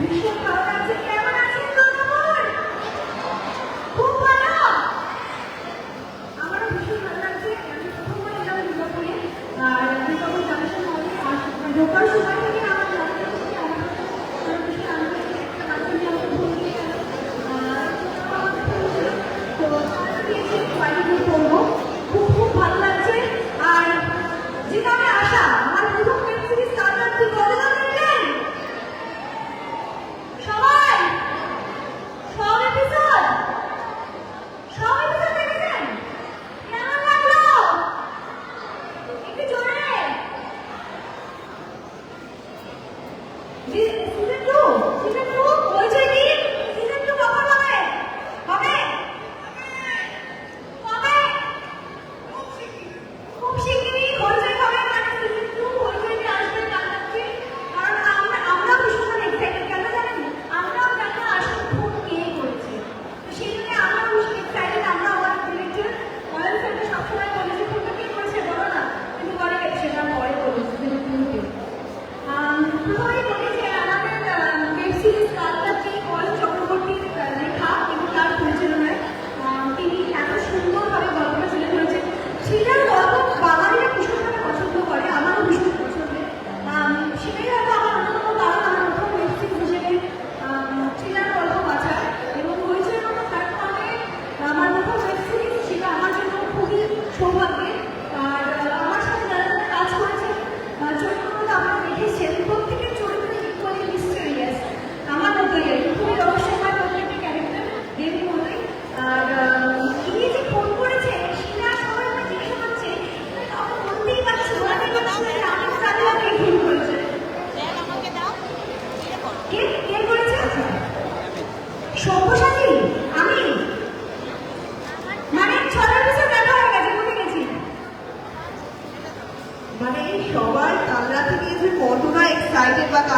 You should come Oh,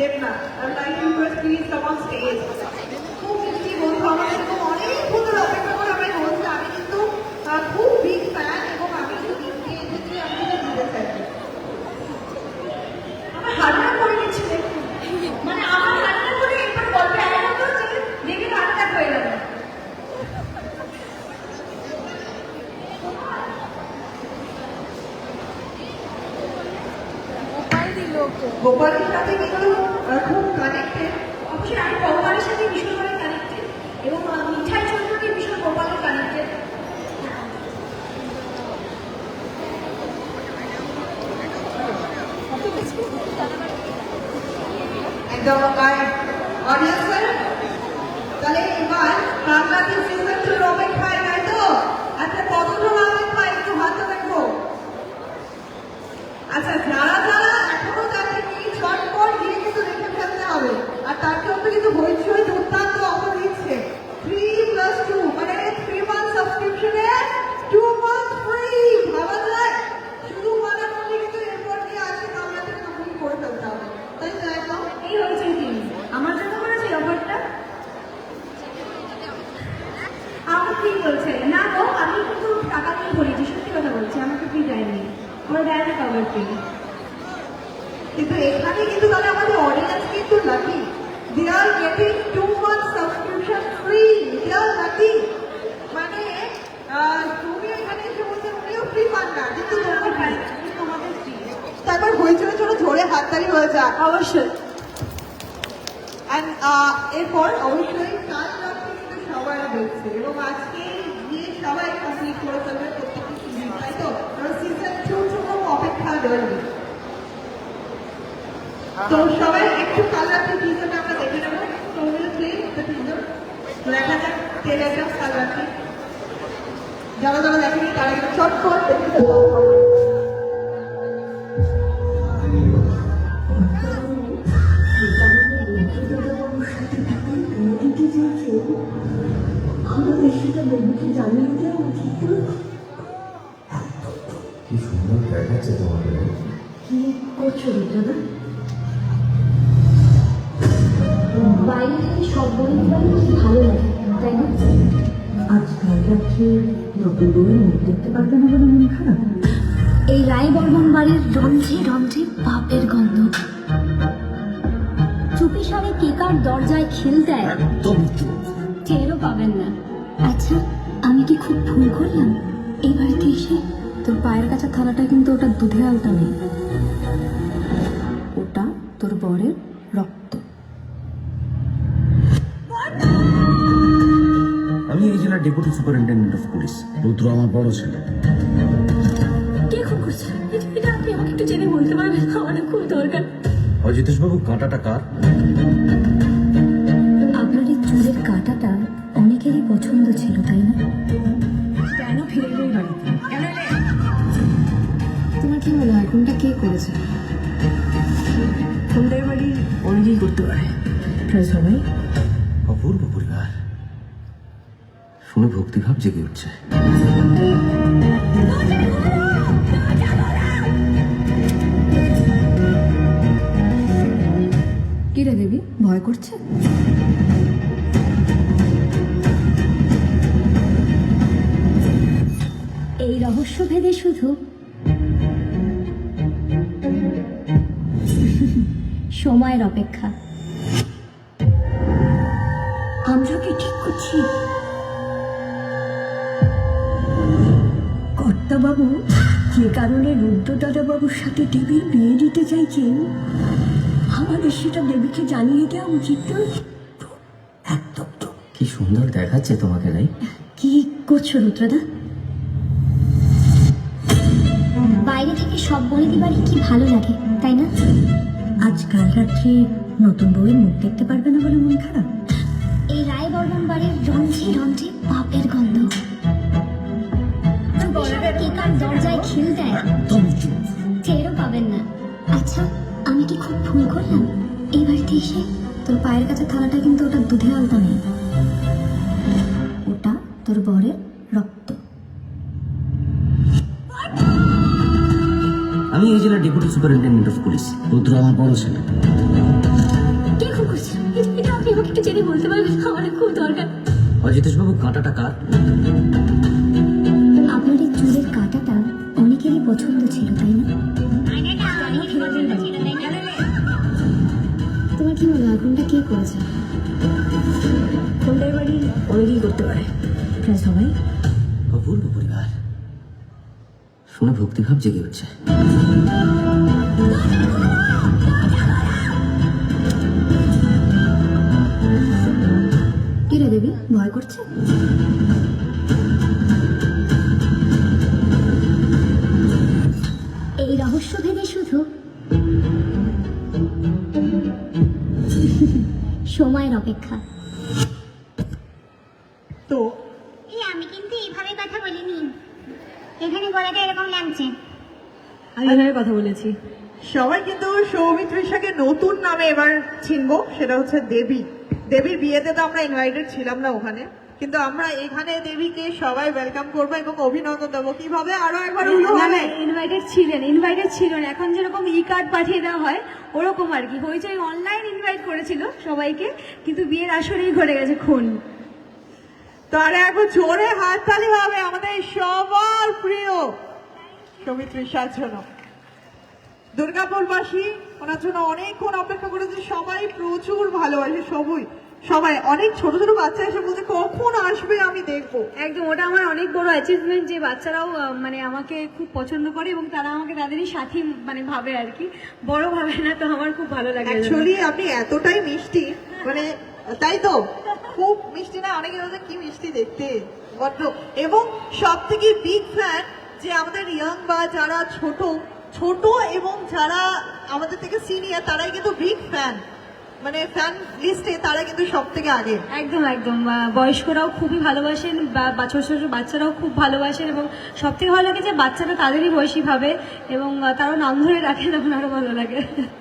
দেবনা আর like ইউভার্স প্লিজ কাম অন স্টেজ খুব মিষ্টি বন্ধু আমার এরকম অনেক বন্ধুর অপেক্ষা করে আমার বন্ধু আমি কিন্তু খুব বিগ ফ্যান এবং আমি কিন্তু দিনকে এসেছি আমি কিন্তু দিতে চাই আমার হাজার করে নিচ্ছে মানে আমার হাজার করে একবার গল্পে এমন তো যে দেখে হাজার হয়ে গেল গোপাল দিল গোপাল দিল খুব কানেক্টেড অবশ্যই আমি ভগবানের সাথে ভীষণভাবে কানেক্টেড এবং মিঠাই চন্দ্রকে ভীষণ গোপালে কানেক্টেড একদম, আর তাহলে এবার বাংলাদেশ সিজন টু রোমেন পাই তাই আচ্ছা কতগুলো রোমেন পাই একটু হাত আচ্ছা আমার দেয় না কাউকে ফ্রি কিন্তু এখানে কিন্তু তাহলে আমাদের অডিয়েন্স কিন্তু lucky they are getting two month subscription free they are lucky মানে তুমি এখানে এসে বলছো উনিও ফ্রি পান না কিন্তু তোমাদের ফ্রি তারপর হইচই চলো ঝরে হাততালি হয়ে যাক অবশ্যই আহ, এরপর অবশ্যই কাজ রাখতে কিন্তু সবাই দেখছে এবং আজকে গিয়ে সবাই কমপ্লিট করে ফেলবে প্রত্যেকটি সিজন তাই তো কারণ সিজন টু জন্য তো সবাই একটু কালারটি টিজারটা আমরা দেখে নেব। তো উইল প্লে দ্য টিজার দেখা যাক ট্রেলারটা কালারটি যারা যারা দেখেনি, তারা একটু চটপট দেখে সুন্দর দেখাচ্ছে তোমাকে কি করছ রুদ্রদা বাইরে থেকে সব বলে ভালো লাগে তাই না? আজকাল রাত্রে নতুন বউয়ের মুখ দেখতে পারবে না বলে মন খারাপ। এই রায় বর্মন বাড়ির পাপের গন্ধ। চুপি সারে কেকার দরজায় খিল দেয় একদম টেরও পাবেন না। আচ্ছা আমি কি খুব ভুল করলাম? এই বাড়িতে এসে তোর পায়ের কাছে থালাটা কিন্তু ওটা দুধে আলতা নেই। ওটা তোর বরের রক্ত। আমি এই জেলার deputy superintendent of police Rudra আমার বড় ছেলে। কে খুন করছে? এটা আপনি আমাকে একটু জেনে বলতে পারবেন আমার খুব দরকার। অজিতেশ বাবু কাঁটাটা কার? জেগে উঠছে। কি রে দেবী ভয় করছে? এই রহস্য ভেদে শুধু সময়ের অপেক্ষা। আমরা কি ঠিক করছি? বাবু যে কারণে রুদ্রদাদা বাবুর সাথে দেবীর বিয়ে দিতে চাইছেন আমাদের সেটা দেবীকে জানিয়ে দেওয়া উচিত নয়। একদম তো। কি সুন্দর দেখাচ্ছে তোমাকে রাই কি করছ রুদ্রদা? বাইরে থেকে সব বলে দিবারই কি ভালো লাগে তাই না? আজকাল রাত্রে নতুন বউয়ের মুখ দেখতে পারবে না বলে মন খারাপ। এই রায় বর্মন বাড়ির রন্ধ্রে রন্ধ্রে পাপের গন্ধ। দরজায় খিল দেয়। একদম চুপ। টেরও পাবেন না। আচ্ছা আমি কি খুব ভুল করলাম? এই বাড়িতে এসে তোর পায়ের কাছে থালাটা কিন্তু ওটা দুধে আলতা নেই। ওটা তোর বরের রক্ত। আমি এই জেলার deputy superintendent of police Rudra আমার বড় ছেলে। কে খুন করছে? এটা- আপনি আমাকে একটু জেনে বলতে পারবেন আমার খুব দরকার। অজিতেশ বাবু কাঁটাটা কার? আপনার এই চুলের অনেকেরই পছন্দ ছিল তাই না? তোমার কি মনে হয় কোনটা কে করেছে? সন্ধ্যের বাড়ি অনেকেই করতে পারে। প্রায় সবাই? অপূর্ব পরিবার। শুনে ভক্তিভাব জেগে উঠছে। কি রে দেবী? ভয় করছে? শুধু সময়ের অপেক্ষা। তো? এই আমি কিন্তু এইভাবে কথা বলিনি। এখানে গলাটা এরকম লাগছে। আমি এভাবে কথা বলেছি। সবাই কিন্তু সৌমিত্রিষাকে নতুন নামে এবার চিনবো সেটা হচ্ছে দেবী। দেবীর বিয়েতে তো আমরা ইনভাইটেড ছিলাম না ওখানে। কিন্তু আমরা এখানে দেবীকে সবাই ওয়েলকাম করব এবং অভিনন্দন দেবো। কীভাবে? আরও একবার ইনভাইটেড ছিলেন ইনভাইটেড ছিলেন। এখন যেরকম ই কার্ড পাঠিয়ে দেওয়া হয় ওরকম আর কি। হয়েছে অনলাইন ইনভাইট করেছিল সবাইকে কিন্তু বিয়ের আসরেই ঘটে গেছে খুন। তাহলে এখন জোরে হাততালি হবে আমাদের সবার প্রিয় সৌমিত্রী সার জন্য। দুর্গাপুরবাসী ওনার জন্য অনেকক্ষণ অপেক্ষা করেছে। সবাই প্রচুর ভালোবাসে সবই। সবাই অনেক ছোট ছোট বাচ্চা এসে বলছে কখন আসবে আমি দেখব? একদম ওটা আমার অনেক বড় অ্যাচিভমেন্ট যে বাচ্চারাও মানে আমাকে খুব পছন্দ করে এবং তারা আমাকে তাদেরই সাথী মানে ভাবে আর কি। বড় ভাবে না তো আমার খুব ভালো লাগে। অ্যাকচুয়ালি আপনি এতটাই মিষ্টি মানে তাই তো? খুব মিষ্টি না অনেকে বলছে কি মিষ্টি দেখতে? বড্ড এবং সব থেকে বিগ ফ্যান যে আমাদের ইয়াং বা যারা ছোট ছোট এবং যারা আমাদের থেকে সিনিয়র তারাই কিন্তু বিগ ফ্যান মানে ফ্যান লিস্টে তারা কিন্তু সব থেকে আগে। একদম একদম। বয়স্করাও খুবই ভালোবাসেন বা ছোট ছোট বাচ্চারাও খুব ভালোবাসেন এবং সব থেকে ভালো লাগে যে বাচ্চারা তাদেরই বয়সী ভাবে এবং তারাও নাম ধরে রাখে তখন আরও ভালো লাগে।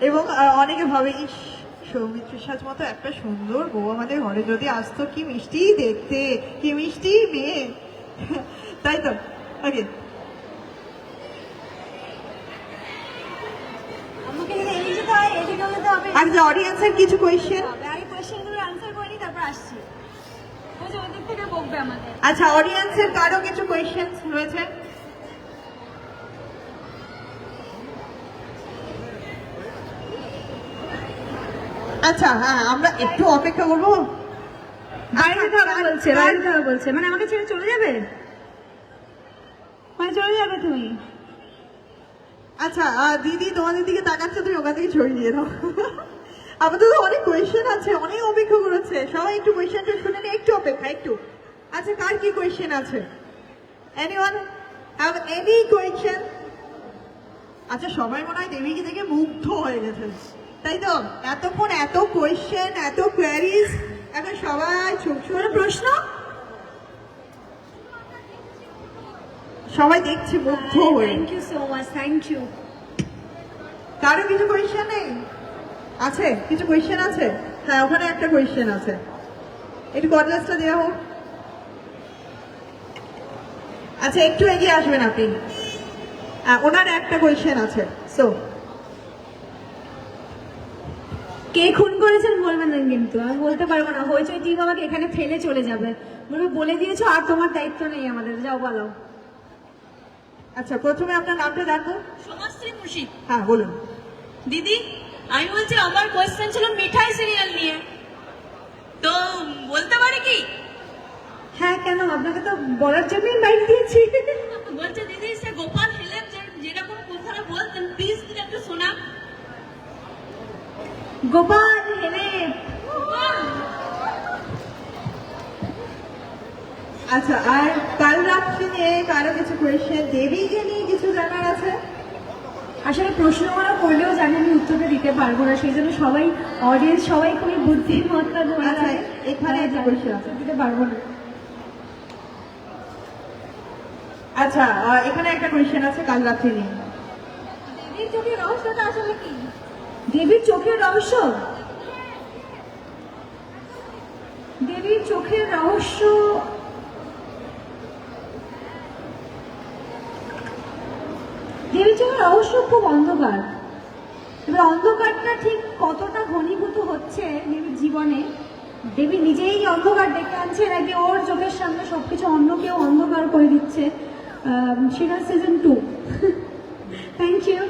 এবং অনেকে ভাবে ইস সৌমিত্র সাজ মতো একটা সুন্দর বউ আমাদের ঘরে যদি আসতো কি মিষ্টি দেখতে কি মিষ্টি মেয়ে। তাই তো? ওকে আমাকে যদি এড়িয়ে যেতে হয় আর যে অডিয়েন্সের কিছু কোয়েশ্চেন আগে কোয়েশ্চেনগুলো আনসার করে তারপর আসছি। আচ্ছা অডিয়েন্সের কারও কিছু কোয়েশ্চেন রয়েছে? আচ্ছা হ্যাঁ আমরা একটু অপেক্ষা করব। বাইরে থাকা বলছে বলছে। মানে আমাকে ছেড়ে চলে যাবে? মানে চলে যাবে তুমি? আচ্ছা দিদি, তোমাদের দিকে তাকাচ্ছে, তুমি ওখান থেকে ছড়িয়ে দাও। আপাতত অনেক কোয়েশ্চেন আছে, অনেক অপেক্ষা করেছে। সবাই একটু কোয়েশ্চেনটা শুনে নিয়ে একটু অপেক্ষা, একটু। আচ্ছা কার কি কোয়েশ্চেন আছে? এনিওয়ান হ্যাভ এনি কোয়েশ্চেন আচ্ছা সবাই মনে হয় দেবীকে দেখে মুগ্ধ হয়ে গেছে। তাই তো? এতক্ষণ এত কোয়েশ্চেন এত কোয়ারিজ এখন সবাই চোখ কোনো প্রশ্ন সবাই দেখছে মুগ্ধ হয়ে। Thank you so much thank you কারও কিছু কোয়েশ্চেন নেই? আছে? কিছু কোয়েশ্চেন আছে? হ্যাঁ ওখানে একটা কোয়েশ্চেন আছে। একটু কটলেসটা দেওয়া হোক। আচ্ছা একটু এগিয়ে আসবেন আপনি। ওনার একটা কোয়েশ্চেন আছে। সো কে খুন করেছেন বলবেন না কিন্তু আমি বলতে পারব না। হয়েছে টিম আমাকে এখানে ফেলে চলে যাবে। বলবে বলে দিয়েছ আর তোমার দায়িত্ব নেই আমাদের যাও বলো। আচ্ছা প্রথমে আপনার নামটা জানব? সমাজশ্রী মুর্শিদ। হ্যাঁ বলুন। দিদি আমি বলছি আমার কোয়েশ্চেন ছিল মিঠাই সিরিয়াল নিয়ে। তো বলতে পারি কি? হ্যাঁ কেন? আপনাকে তো বলার জন্যই বাইক দিয়েছি। বলছে দিদি সে গোপাল হেলেন যে- যেরকম কথাটা বলতেন প্লিজ দিদি একটু শোনা গোপাল হেলে আচ্ছা আর কাল রাত্রি নিয়ে কারও কিছু কোয়েশ্চেন দেবীকে নিয়ে কিছু জানার আছে? আসলে প্রশ্নগুলো করলেও জানি আমি উত্তরটা দিতে পারব না সেই জন্য সবাই অডিয়েন্স সবাই খুবই বুদ্ধিমত্তা ধরে আচ্ছা, রাখে। এখানে হ্যাঁ। দিতে পারব না। আচ্ছা এখানে একটা কোয়েশ্চেন আছে কাল রাত্রি নিয়ে। দেবীর চোখের রহস্যটা আসলে কি? দেবীর চোখের রহস্য? দেবীর চোখের রহস্য রহস্য খুব অন্ধকার। এবার অন্ধকারটা ঠিক কতটা ঘনীভূত হচ্ছে দেবীর জীবনে দেবী নিজেই অন্ধকার ডেকে আনছে নাকি ওর চোখের সামনে সবকিছু অন্য কেউ অন্ধকার করে দিচ্ছে। সেটা সিজন টু থ্যাংক ইউ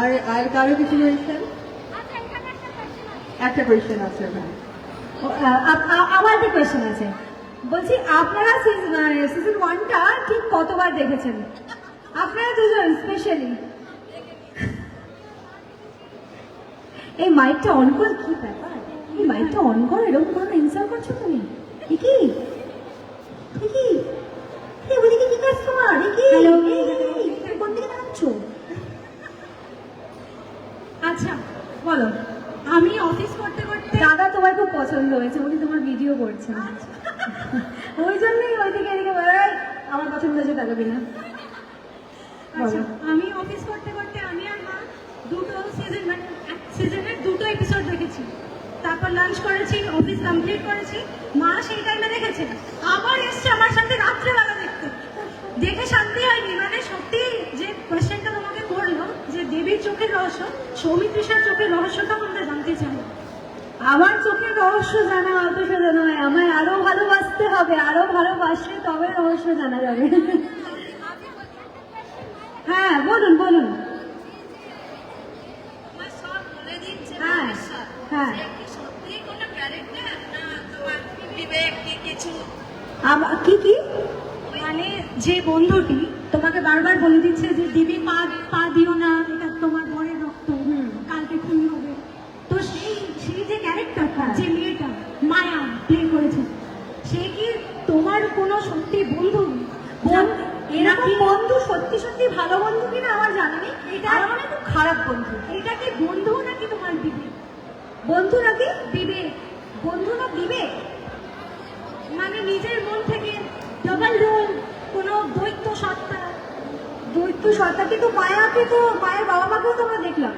আর আর কারও কিছু কোয়েশ্চেন একটা কোয়েশ্চেন আছে। ওখানে। আমার একটা কোয়েশ্চেন আছে। বলছি আপনারা সিজন ওয়ানটা ঠিক কতবার দেখেছেন? আপনারা দুজন স্পেশালি এই মাইকটা অন কর কি ব্যাপার? এই মাইকটা অন কর এরকম কোনো ইনসাল্ট করছ তুমি কি? ওদিকে কাজ তোমার কোন দিকে আচ্ছা বলো। আমি অফিস করতে করতে দাদা তোমার খুব পছন্দ হয়েছে উনি তোমার ভিডিও করছেন। ওই জন্যই ওইদিকে এদিকে বেড়াই আমার পছন্দ হয়েছে তাকাবি না আচ্ছা আমি অফিস করতে করতে আমি আর মা দুটো সিজন মানে সিজনের দুটো এপিসোড দেখেছি। তারপর লাঞ্চ করেছি অফিস কমপ্লিট করেছি। মা সেই টাইমে দেখেছে, আবার এসছে আমার সাথে রাত্রেবেলা দেখতে। দেখে শান্তি হয়নি মানে সত্যি যে কোয়েশ্চেনটা তোমাকে করল যে দেবীর চোখের রহস্য সৌমিত্রিষার চোখের রহস্যটা আমরা জানতে চাই। আমার চোখের রহস্য জানা অত সোজা নয়, আমায় আরও ভালোবাসতে হবে, আরও ভালোবাসলে তবে রহস্য জানা যাবে। হ্যাঁ বলুন বলুন। হ্যাঁ হ্যাঁ। কি কি মানে যে বন্ধুটি তোমাকে বারবার বলে দিচ্ছে যে দিবি পা পা দিও না এটা তোমার বরের রক্ত। কালকে খুন হবে। তো সেই সেই যে ক্যারেক্টারটা যে মেয়েটা মায়া প্লে করেছে সে কি তোমার কোনো সত্যি বন্ধু বন্ধু- এরকম বন্ধু সত্যি সত্যি ভালো বন্ধু কিনা আমার জানা নেই। এটা মানে খুব খারাপ বন্ধু। এটা কি বন্ধু নাকি তোমার বিবেক? বন্ধু নাকি বিবেক? বন্ধু না বিবেক? মানে নিজের মন থেকে ডবল রোল কোনো দ্বৈত সত্তা। দৈত্য সত্তা কিন্তু মায়াকে তো মায়ের বাবা মাকেও তো আমরা দেখলাম।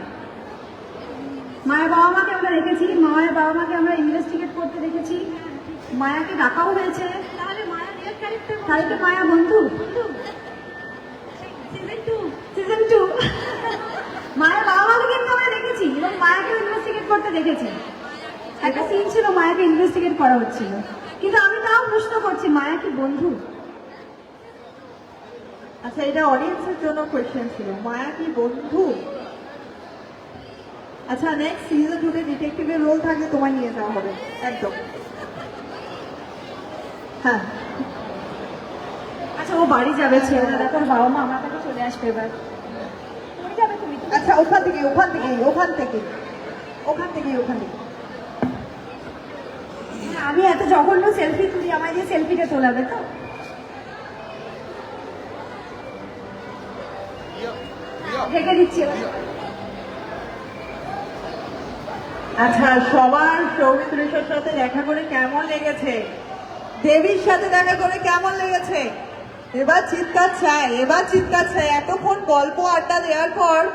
মায়ের বাবা মাকে আমরা দেখেছি মায়ের বাবা মাকে আমরা ইনভেস্টিগেট করতে দেখেছি। মায়াকে ডাকাও হয়েছে। তাহলে মায়া বন্ধু। সিজন টু মায়ের বাবা মাকে কিন্তু আমরা দেখেছি এবং মায়াকে ইনভেস্টিগেট করতে দেখেছি। একটা সিন ছিল মায়াকে ইনভেস্টিগেট করা হচ্ছিল। কিন্তু আমি তাও প্রশ্ন করছি, মায়া কি বন্ধু? আচ্ছা এটা অডিয়েন্সের জন্য কোয়েশ্চেন ছিল, মায়া কি বন্ধু? আচ্ছা নেক্সট সিজন টুতে ডিটেকটিভের রোল থাকলে তোমায় নিয়ে যাওয়া হবে। একদম। হ্যাঁ। আচ্ছা ও বাড়ি যাবে ওর বাবা মা আমার কাছে চলে আসবে এবার। তুমি যাবে তুমি আচ্ছা ওখান থেকে ওখান থেকে ওখান থেকে। ওখান থেকে ওখান থেকে। আমি এত জঘন্য সেলফি তুলি আমায় দিয়ে সেলফিটা তোলাবে তো? ঢেকে দিচ্ছি। আচ্ছা সবার সৌমিত্রেশের সাথে দেখা করে কেমন লেগেছে? দেবীর সাথে দেখা করে কেমন লেগেছে? এবার চিৎকার চাই, এবার চিৎকার চাই। এতক্ষণ গল্প আড্ডা দেওয়ার পর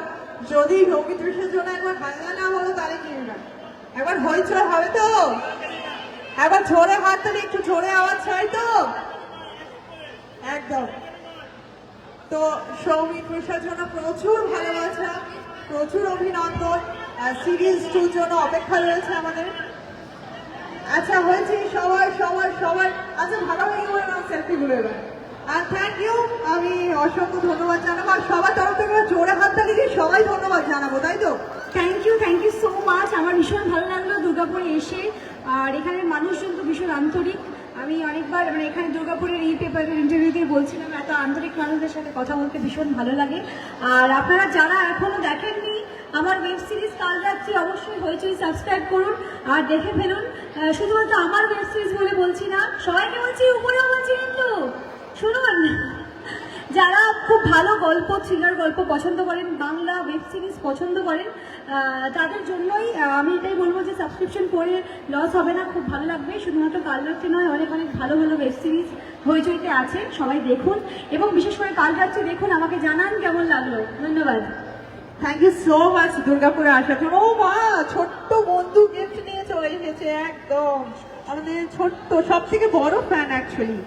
যদি সৌমিত্রেশের জন্য একবার হাঙ্গা না হলো, তাহলে কি না একবার হইচই হবে তো? একবার ঝোরে তাহলে একটু ঝোরে আওয়াজ চাই তো? একদম। তো সৌমিক সৌমিত্রেশের জন্য প্রচুর ভালোবাসা, প্রচুর অভিনন্দন। সিরিজ টুর জন্য অপেক্ষা রয়েছে আমাদের। আচ্ছা হয়েছে সবার সবার সবার আচ্ছা ভালো হয়ে গেল না সেলফি গুলো এবার। থ্যাংক ইউ আমি অসংখ্য ধন্যবাদ জানাব আর সবার তরফ থেকে জোরে হাত তালি দিয়ে সবাই ধন্যবাদ জানাব, তাই তো? Thank you thank you so much আমার ভীষণ ভালো লাগল দুর্গাপুরে এসে। আর এখানের মানুষজন তো ভীষণ আন্তরিক। আমি অনেকবার মানে এখানে দুর্গাপুরের এই পেপারের ইন্টারভিউতে বলছিলাম, এত আন্তরিক মানুষদের সাথে কথা বলতে ভীষণ ভালো লাগে। আর আপনারা যারা এখনও দেখেননি আমার ওয়েব সিরিজ কাল রাত্রি অবশ্যই হইচই সাবস্ক্রাইব করুন আর দেখে ফেলুন। শুধুমাত্র আমার ওয়েব সিরিজ বলে বলছি না, সবাইকে বলছি উপরেও বলছি কিন্তু শুনুন, যারা খুব ভালো গল্প থ্রিলার গল্প পছন্দ করেন, বাংলা ওয়েব সিরিজ পছন্দ করেন তাদের জন্যই আমি এটাই বলব যে সাবস্ক্রিপশন করে লস হবে না, খুব ভালো লাগবে। শুধুমাত্র কাল নয়, অনেক অনেক ভালো ভালো ওয়েব সিরিজ হইচইতে আছে, সবাই দেখুন। এবং বিশেষ করে কাল দেখুন, আমাকে জানান কেমন লাগল। ধন্যবাদ। থ্যাংক ইউ সো মাচ দুর্গাপুরে আসার জন্য ও মা, ছোট্ট বন্ধু গিফট নিয়ে চলে এসেছে, একদম। আমাদের ছোট্ট সব থেকে বড় ফ্যান অ্যাকচুয়ালি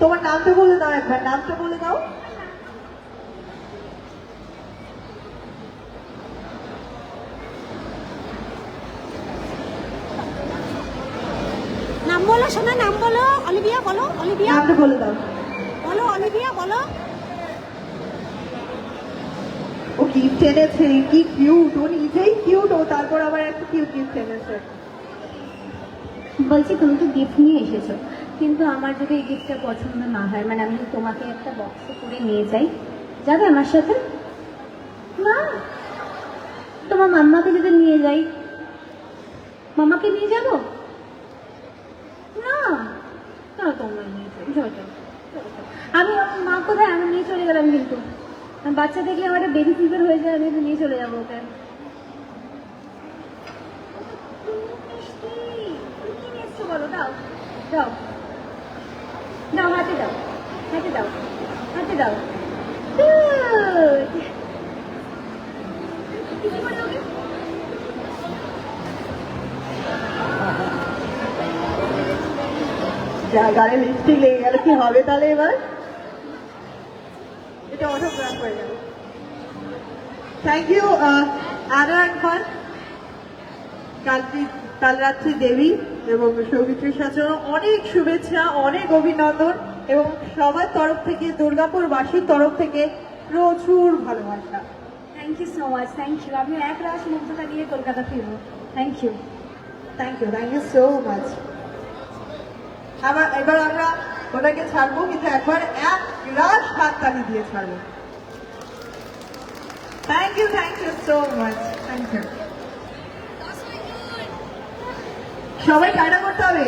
তোমার নামটা বলে দাও একবার নামটা বলে দাও। নাম বলো শোনা নাম বলো অলিভিয়া বলো অলিভিয়া। নামটা বলে দাও। বলো অলিভিয়া বলো। ও গিফট এনেছে কি কিউট ও নিজেই কিউট ও তারপর আবার একটা কিউট গিফট এনেছে। বলছি তুমি তো গিফট নিয়ে এসেছ। কিন্তু আমার যদি এই গিফটটা পছন্দ না হয় মানে আমি তোমাকে একটা বক্সে করে নিয়ে যাই, যাবে আমার সাথে? না। তোমার মাম্মাকে যদি নিয়ে যাই মামাকে নিয়ে যাব? না। না তোমরা নিয়ে যাও। আমি মা কোথায়? আমি নিয়ে চলে গেলাম কিন্তু। বাচ্চা দেখলে আমার বেবি ফিভার হয়ে যায়, আমি নিয়ে চলে যাব ওকে। বলো? দাও হাতে দাও হাতে দাও হাতে দাও। যা গায়ে লিপস্টিক লেগে গেল কি হবে তাহলে এবার? এটা অটোগ্রাফ হয়ে গেল থ্যাংক ইউ আরও একবার। কালটি কাল রাত্রি দেবী। এবং সৌমিত্রী শাসন অনেক শুভেচ্ছা অনেক অভিনন্দন এবং সবার তরফ থেকে দুর্গাপুরবাসীর তরফ থেকে প্রচুর ভালোবাসা। Thank you so much thank you আমি এক রাস মুগ্ধতা নিয়ে কলকাতা ফিরবো। Thank you thank you thank you so much আবার এবার আমরা ওটাকে ছাড়বো কিন্তু একবার এক রাশ হাততালি দিয়ে ছাড়বো। Thank you thank you so much thank you সবাই কায়দা করতে হবে।